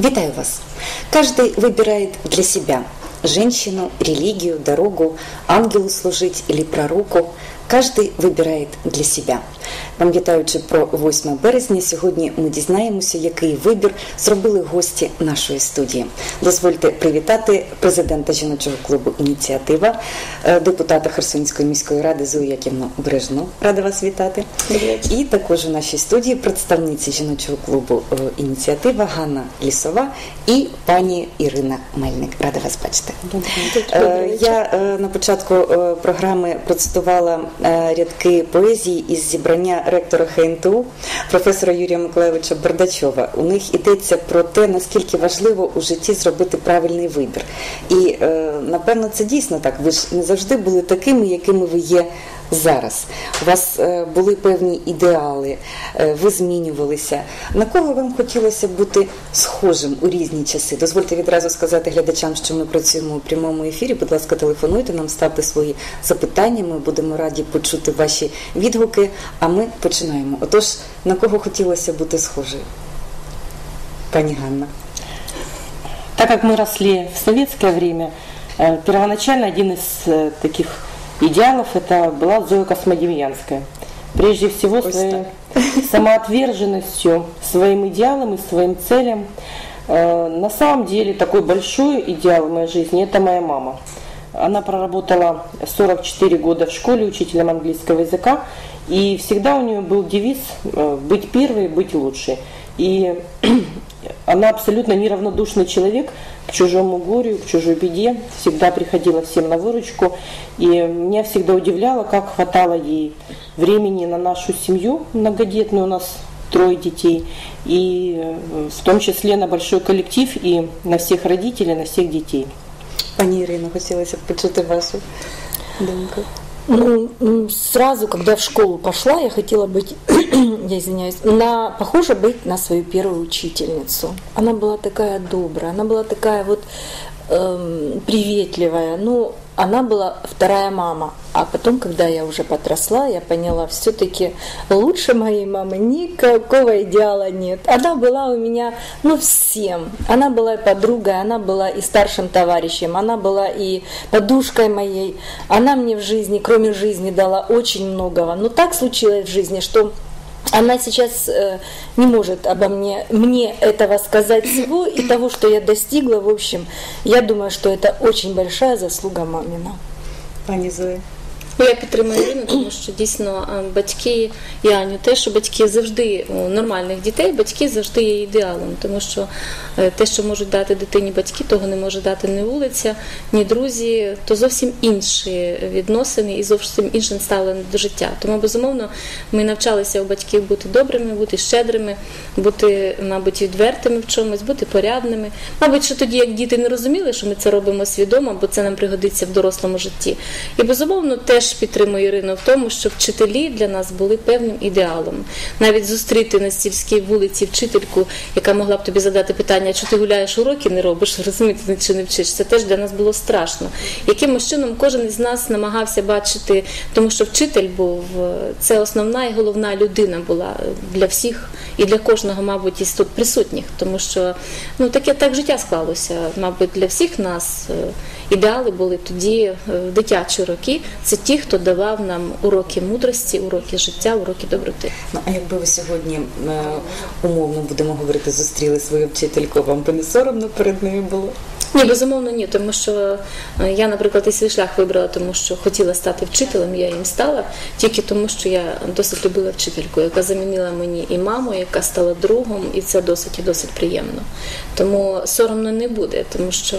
Витаю вас! Каждый выбирает для себя женщину, религию, дорогу, ангелу служить или пророку. Каждый вибирає для себе. Пам'ятаючи про 8 березня, сьогодні ми дізнаємося, який вибір зробили гості нашої студії. Дозвольте привітати президента жіночого клубу Ініціатива, е, депутата Херсонської міської ради Зою Яківну Брежну. Рада вас вітати. І також у нашій студії представниці жіночого клубу е, Ініціатива Ганна Лісова і пані Ірина Мельник. Рада вас бачити. Е, Я е, на початку програми процитувала рядки поезії із зібрання ректора ХНТУ професора Юрія Миколаєвича Бардачова. У них йдеться про те, наскільки важливо у житті зробити правильний вибір. І е, напевно це дійсно так. Ви ж не завжди були такими, якими ви є Зараз у вас е, були певні ідеали, е, ви змінювалися. На кого вам хотілося бути схожим у різні часи? Дозвольте відразу сказати глядачам, що ми працюємо у прямому ефірі. Будь ласка, телефонуйте нам, ставте свої запитання. Ми будемо раді почути ваші відгуки. А ми починаємо. Отож, на кого хотілося бути схожою? Пані Ганна. Так как мы росли в советское время, э, первоначально один из э, таких идеалов это была Зоя Космодемьянская. Прежде всего Пусть своей самоотверженностью, своим идеалам и своим целям. Э, На самом деле такой большой идеал в моей жизни – это моя мама. Она проработала 44 года в школе учителем английского языка, и всегда у нее был девиз э, «быть первой, быть лучшей». И она абсолютно неравнодушный человек к чужому горю, к чужой беде, всегда приходила всем на выручку. И меня всегда удивляло, как хватало ей времени на нашу семью многодетную, у нас трое детей, и э, в том числе на большой коллектив и на всех родителей, на всех детей. Пані Ірино, хотілося б почути вашу думку. Ну, м, сразу, когда в школу пошла, я хотела быть, я извиняюсь, на, похоже быть на свою первую учительницу. Она была такая добрая, она была такая вот эм, приветливая. Ну, она была вторая мама. А потом, когда я уже подросла, я поняла, все-таки лучше моей мамы никакого идеала нет. Она была у меня, ну, всем. Она была и подругой, она была и старшим товарищем, она была и подушкой моей. Она мне в жизни, кроме жизни, дала очень многого. Но так случилось в жизни, что она сейчас э, не может обо мне, мне этого сказать всего и того, что я достигла. В общем, я думаю, что это очень большая заслуга мамина. Зоя. Я підтримую Ірину, тому що дійсно батьки і Аню теж, що батьки завжди у нормальних дітей, батьки завжди є ідеалом, тому що е, те, що можуть дати дитині батьки, того не може дати ні вулиця, ні друзі, то зовсім інші відносини і зовсім іншим ставлення до життя. Тому безумовно ми навчалися у батьків бути добрими, бути щедрими, бути, мабуть, відвертими в чомусь, бути порядними. Мабуть, що тоді, як діти не розуміли, що ми це робимо свідомо, бо це нам пригодиться в дорослому житті. І безумовно теж підтримую Ірину в тому, що вчителі для нас були певним ідеалом. Навіть зустріти на сільській вулиці вчительку, яка могла б тобі задати питання, чи ти гуляєш уроки, не робиш, розумієте, чи не вчиш. Це теж для нас було страшно. Якимось чином кожен із нас намагався бачити, тому що вчитель був е, це основна і головна людина була для всіх і для кожного, мабуть, із тут присутніх, тому що ну таке так життя склалося. Мабуть, для всіх нас е, ідеали були тоді е, в дитячі роки. Це ті, хто давав нам уроки мудрості, уроки життя, уроки доброти. Ну а якби ви сьогодні е, умовно будемо говорити, зустріли свою вчительку, вам би не соромно перед нею було? Ні, безумовно, ні, тому що е, я, наприклад, і свій шлях вибрала, тому що хотіла стати вчителем, я їм стала тільки тому, що я досить любила вчительку, яка замінила мені і маму, яка стала другом, і це досить і досить приємно. Тому соромно не буде, тому що,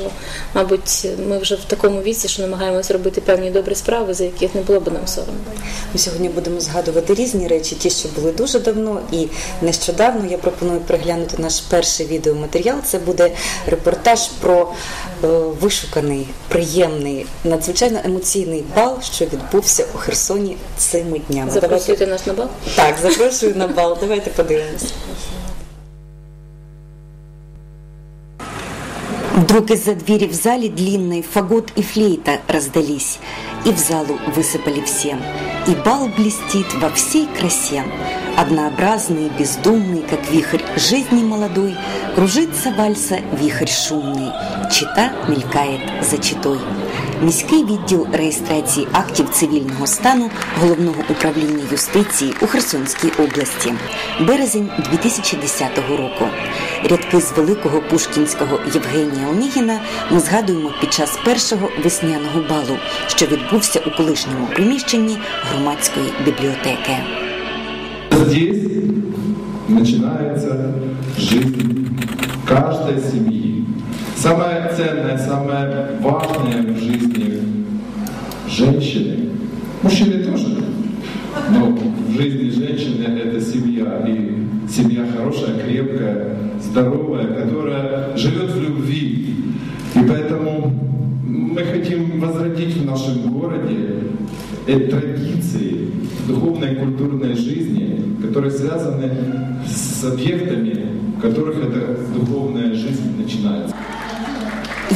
мабуть, ми вже в такому віці, що намагаємося робити певні добрі справи, за яких не було б нам соромно. Ми сьогодні будемо згадувати різні речі, ті, що були дуже давно і нещодавно. Я пропоную переглянути наш перший відеоматеріал. Це буде репортаж про вишуканий, приємний, надзвичайно емоційний бал, що відбувся у Херсоні цими днями. Запрошуйте нас на бал. Так, запрошую на бал. Давайте подивимося. Вдруг из-за двери в зале длинной фагот и флейта раздались, и в залу высыпали все. И бал блестит во всей красе. Однообразный, бездумный, как вихрь жизни молодой, Кружится вальса вихрь шумный, чита мелькает за читой. Міський відділ реєстрації актів цивільного стану головного управління юстиції у Херсонській області, березень 2010 року. Рядки з великого пушкінського Євгенія Онігіна ми згадуємо під час першого весняного балу, що відбувся у колишньому приміщенні громадської бібліотеки. Здесь начинается жизнь каждой семьи. Ценное, самое важное в жизни женщины, мужчины тоже, но в жизни женщины это семья. И семья хорошая, крепкая, здоровая, которая живет в любви. И поэтому мы хотим возродить в нашем городе эти традиции духовной и культурной жизни, которые связаны с объектами, в которых эта духовная жизнь начинается.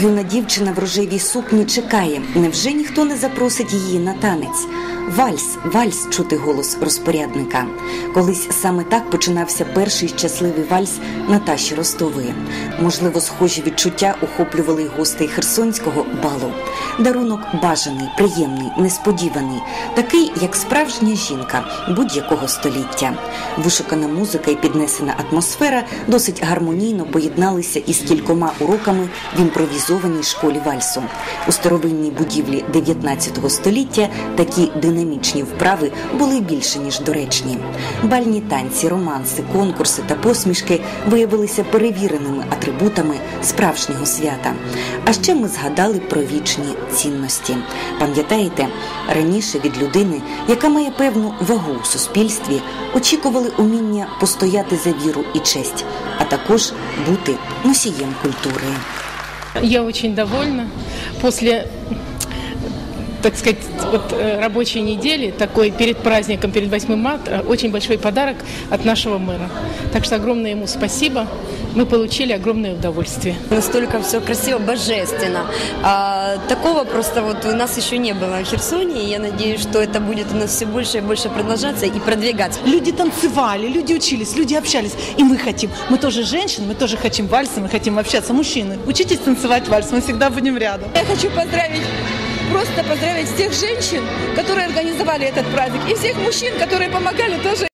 Юна дівчина в рожевій сукні чекає. Невже ніхто не запросить її на танець? Вальс, вальс чути голос розпорядника. Колись саме так починався перший щасливий вальс Наташі Ростової. Можливо, схожі відчуття охоплювали гостей Херсонського балу. Дарунок бажаний, приємний, несподіваний, такий, як справжня жінка будь-якого століття. Вишукана музика і піднесена атмосфера досить гармонійно поєдналися із кількома уроками в імпровізованій школі вальсу. У старовинній будівлі 19 століття такі динамічні вправи були більше ніж доречні. Бальні танці, романси, конкурси та посмішки виявилися перевіреними атрибутами справжнього свята. А ще ми згадали про вічні цінності. Пам'ятаєте, раніше від людини, яка має певну вагу у суспільстві, очікували уміння постояти за віру і честь, а також бути носієм культури. Я очень довольна. После так сказать, вот э, рабочей недели, такой перед праздником, перед 8 марта, очень большой подарок от нашего мэра. Так что огромное ему спасибо. Мы получили огромное удовольствие. Настолько все красиво, божественно. А, такого просто вот у нас еще не было в Херсоне. И я надеюсь, что это будет у нас все больше и больше продолжаться и продвигаться. Люди танцевали, люди учились, люди общались. И мы хотим. Мы тоже женщины, мы тоже хотим вальсы, мы хотим общаться. Мужчины, учитесь танцевать вальс, мы всегда будем рядом. Я хочу поздравить просто поздравить всех женщин, которые организовали этот праздник, и всех мужчин, которые помогали тоже